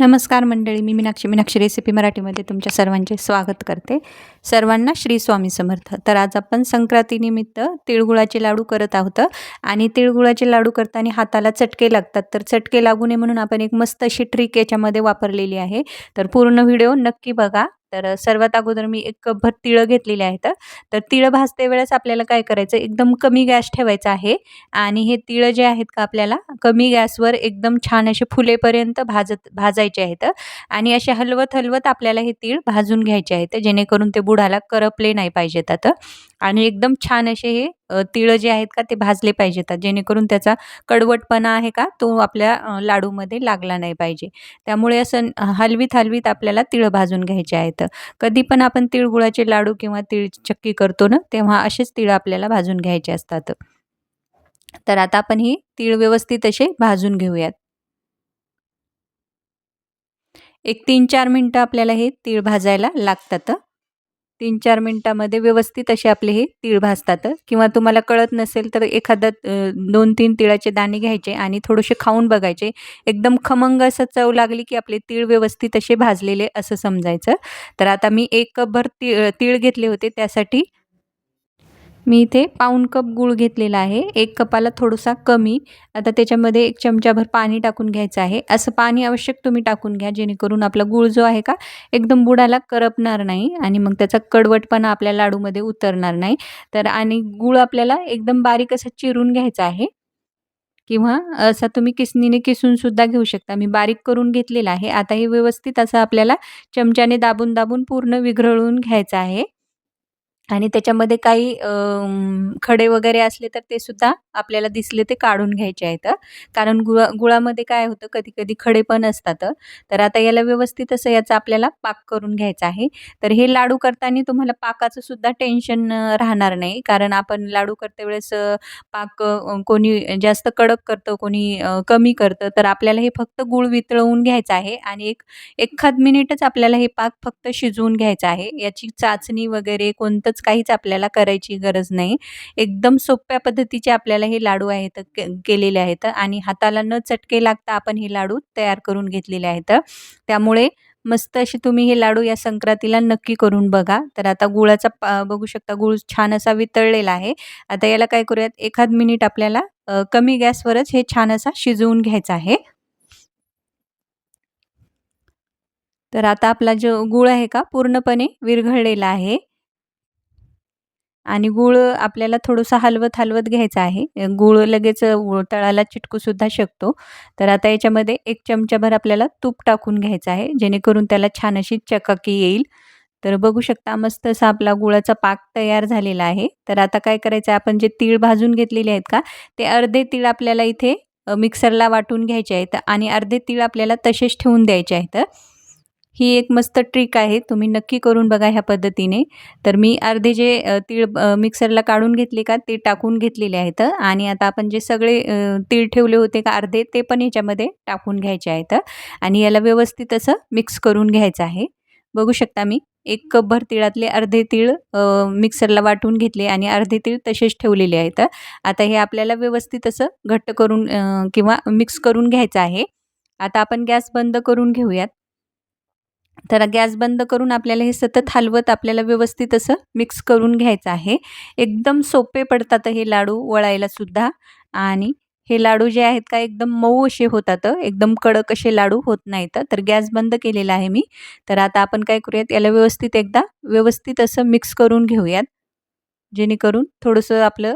नमस्कार मंडळी मी मीनाक्षी. मीनाक्षी रेसिपी मराठीमध्ये तुमच्या सर्वांचे स्वागत करते. सर्वांना श्री स्वामी समर्थ. तर आज आपण संक्रांतीनिमित्त तिळगुळाचे लाडू करत आहोत आणि तिळगुळाचे लाडू करताना हाताला चटके लागतात. तर चटके लागू नये म्हणून आपण एक मस्त अशी ट्रिक याच्यामध्ये वापरलेली आहे. तर पूर्ण व्हिडिओ नक्की बघा. तर सर्वात अगोदर मी एक कपभर तिळं घेतलेले आहेत तर तिळं भाजते वेळेस आपल्याला काय करायचं एकदम कमी गॅस ठेवायचा आहे आणि हे तिळं जे आहेत का आपल्याला कमी गॅसवर एकदम छान असे फुलेपर्यंत भाजत भाजायचे आहेत आणि असे हलवत हलवत आपल्याला हे तीळ भाजून घ्यायचे आहेत जेणेकरून ते बुडाला करपले नाही पाहिजेत आता आणि एकदम छान असे हे तिळं जे आहेत का ते भाजले पाहिजेत जेणेकरून त्याचा कडवटपणा आहे का तो आपल्या लाडूमध्ये लागला नाही पाहिजे. त्यामुळे असं हलवीत हलवीत आपल्याला तिळं भाजून घ्यायचे आहेत. कधी पण आपण तिळगुळाचे लाडू किंवा तिळ चक्की करतो ना तेव्हा असेच तिळं आपल्याला भाजून घ्यायचे असतात. तर आता आपण ही तीळ व्यवस्थित असे भाजून घेऊयात. एक तीन चार मिनटं आपल्याला हे तीळ भाजायला लागतात. तीन चार मिनटामध्ये व्यवस्थित असे आपले हे तीळ भाजतात. किंवा तुम्हाला कळत नसेल तर एखादा दोन तीन तिळाचे दाणे घ्यायचे आणि थोडेसे खाऊन बघायचे. एकदम खमंग असं चव लागली की आपले तीळ व्यवस्थित असे भाजलेले असं समजायचं. तर आता मी एक कपभर तीळ तीळ घेतले होते त्यासाठी मी इथे पाऊण कप गूळ घेतलेला आहे. एक कपाला थोडासा कमी. आता त्याच्यामध्ये एक चमचाभर पाणी टाकून घ्यायचं आहे. असं पाणी आवश्यक तुम्ही टाकून घ्या. जेणेकरून आपला गूळ जो आहे का एकदम बुडाला करपणार नाही आणि मग त्याचा कडवटपणा आपल्या लाडूमध्ये उतरणार नाही. तर आणि गूळ आपल्याला एकदम बारीक असं चिरून घ्यायचा आहे. किंवा असा तुम्ही किसनीने किसून सुद्धा घेऊ शकता. मी बारीक करून घेतलेला आहे. आता हे व्यवस्थित असं आपल्याला चमच्याने दाबून दाबून पूर्ण विघळून घ्यायचं आहे. आणि त्याच्यामध्ये काही खडे वगैरे असले तर ते सुद्धा आपल्याला दिसले ते काढून घ्यायचे आहेत. कारण गुळा गुळामध्ये काय होतं कधी कधी खडे पण असतात. तर आता याला व्यवस्थित असं याचा आपल्याला पाक करून घ्यायचा आहे. तर हे लाडू करताना तुम्हाला पाकाचं सुद्धा टेन्शन राहणार नाही. कारण आपण लाडू करते वेळेस पाक कोणी जास्त कडक करतं कोणी कमी करतं तर आपल्याला हे फक्त गुळ वितळवून घ्यायचं आहे. आणि एक एखाद मिनिटच आपल्याला हे पाक फक्त शिजवून घ्यायचं आहे. याची चाचणी वगैरे कोणतंच काहीच आपल्याला करायची गरज नाही. एकदम सोप्या पद्धतीचे आपल्याला हे लाडू आहेत केलेले आहेत आणि हाताला न चटके लागता आपण हे लाडू तयार करून घेतलेले आहेत. त्यामुळे मस्त असे तुम्ही हे लाडू या संक्रांतीला नक्की करून बघा. तर आता गुळाचा बघू शकता गुळ छान असा वितळलेला आहे. आता याला काय करूयात? एखाद मिनिट आपल्याला कमी गॅसवरच हे छान असा शिजवून घ्यायचा आहे. तर आता आपला जो गुळ आहे का पूर्णपणे विरघळलेला आहे. आणि गूळ आपल्याला थोडंसं हलवत हलवत घ्यायचं आहे. गूळ लगेच तळाला चिटकूसुद्धा शकतो. तर आता याच्यामध्ये एक चमचाभर आपल्याला तूप टाकून घ्यायचं आहे. जेणेकरून त्याला छान अशी चकाकी येईल. तर बघू शकता मस्त असा आपला गुळाचा पाक तयार झालेला आहे. तर आता काय करायचं आहे? आपण जे तीळ भाजून घेतलेले आहेत का? ते अर्धे तीळ आपल्याला इथे मिक्सरला वाटून घ्यायचे आहेत आणि अर्धे तीळ आपल्याला तसेच ठेवून द्यायचे आहेत. ही एक मस्त ट्रिक आहे. तुम्ही नक्की करून बघा ह्या पद्धतीने. तर मी अर्धे जे तीळ मिक्सरला काढून घेतले का ते टाकून घेतलेले आहेत. आणि आता आपण जे सगळे तीळ ठेवले होते का अर्धे ते पण ह्याच्यामध्ये टाकून घ्यायचे आहेत. आणि याला व्यवस्थित असं मिक्स करून घ्यायचं आहे. बघू शकता मी एक कपभर तिळातले अर्धे तीळ मिक्सरला वाटून घेतले आणि अर्धे तीळ तसेच ठेवलेले आहेत. आता हे आपल्याला व्यवस्थित असं घट्ट करून किंवा मिक्स करून घ्यायचं आहे. आता आपण गॅस बंद करून घेऊयात. तर गॅस बंद करून आपल्याला हे सतत हलवत आपल्याला व्यवस्थित असं मिक्स करून घ्यायचं आहे. एकदम सोपे पडतात हे लाडू वळायला सुद्धा. आणि हे लाडू जे आहेत का एकदम मऊ असे होतात एकदम कडक असे लाडू होत नाहीत. तर गॅस बंद केलेला आहे मी. तर आता आपण काय करूयात याला व्यवस्थित एकदा व्यवस्थित असं मिक्स करून घेऊयात. जेणेकरून थोडंसं आपलं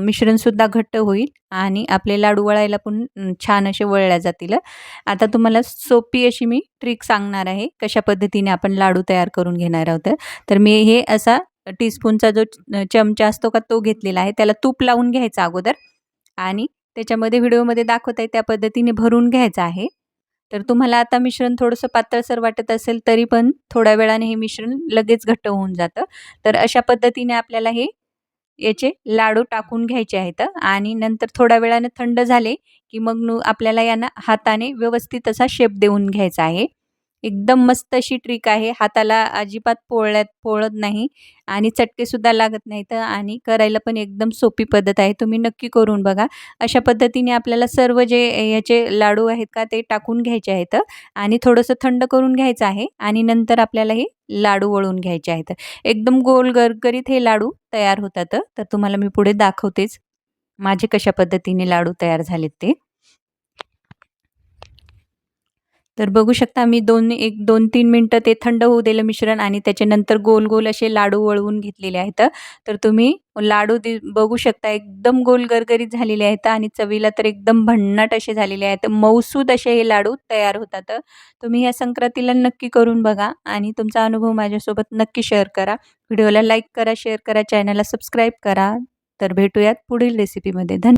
मिश्रणसुद्धा घट्ट होईल आणि आपले लाडू वळायला पण छान असे वळल्या जातील आता तुम्हाला सोपी अशी मी ट्रिक सांगणार आहे कशा पद्धतीने आपण लाडू तयार करून घेणार आहोत तर मी हे असा टीस्पूनचा जो चमचा असतो का तो घेतलेला आहे त्याला तूप लावून घ्यायचा अगोदर आणि त्याच्यामध्ये व्हिडिओमध्ये दाखवत आहे त्या पद्धतीने भरून घ्यायचा आहे. तर तुम्हाला आता मिश्रण थोडंसं पातळसर वाटत असेल तरी पण थोड्या वेळाने हे मिश्रण लगेच घट्ट होऊन जातं. तर अशा पद्धतीने आपल्याला हे याचे लाडू टाकून घ्यायचे आहेत आणि नंतर थोड्या वेळाने थंड झाले की मग आपल्याला यांना हाताने व्यवस्थित असा शेप देऊन घ्यायचा आहे. एकदम मस्त अशी ट्रिक आहे. हाताला अजिबात पोळ्यात पोळत नाही आणि चटकेसुद्धा लागत नाहीत आणि करायला पण एकदम सोपी पद्धत आहे. तुम्ही नक्की करून बघा. अशा पद्धतीने आपल्याला सर्व जे याचे लाडू आहेत का ते टाकून घ्यायचे आहेत आणि थोडंसं थंड करून घ्यायचं आहे आणि नंतर आपल्याला हे लाडू वळून घ्यायचे आहेत. एकदम गोल गरगरीत हे लाडू तयार होतात. तर तुम्हाला मी पुढे दाखवतेच माझे कशा पद्धतीने लाडू तयार झालेत ते. तर बघू शकता मी दोन एक दोन तीन मिनटं ते थंड होऊ दिलं मिश्रण आणि त्याच्यानंतर गोल गोल असे लाडू वळवून घेतलेले आहेत. तर तुम्ही लाडू दि बघू शकता एकदम गोल गरगरीत झालेले आहेत आणि चवीला तर एकदम भन्नाट असे झालेले आहेत. मौसूद असे हे लाडू तयार होतात. तुम्ही ह्या संक्रांतीला नक्की करून बघा आणि तुमचा अनुभव माझ्यासोबत नक्की शेअर करा. व्हिडिओला लाईक करा शेअर करा चॅनलला सबस्क्राईब करा. तर भेटूयात पुढील रेसिपीमध्ये धन्यवाद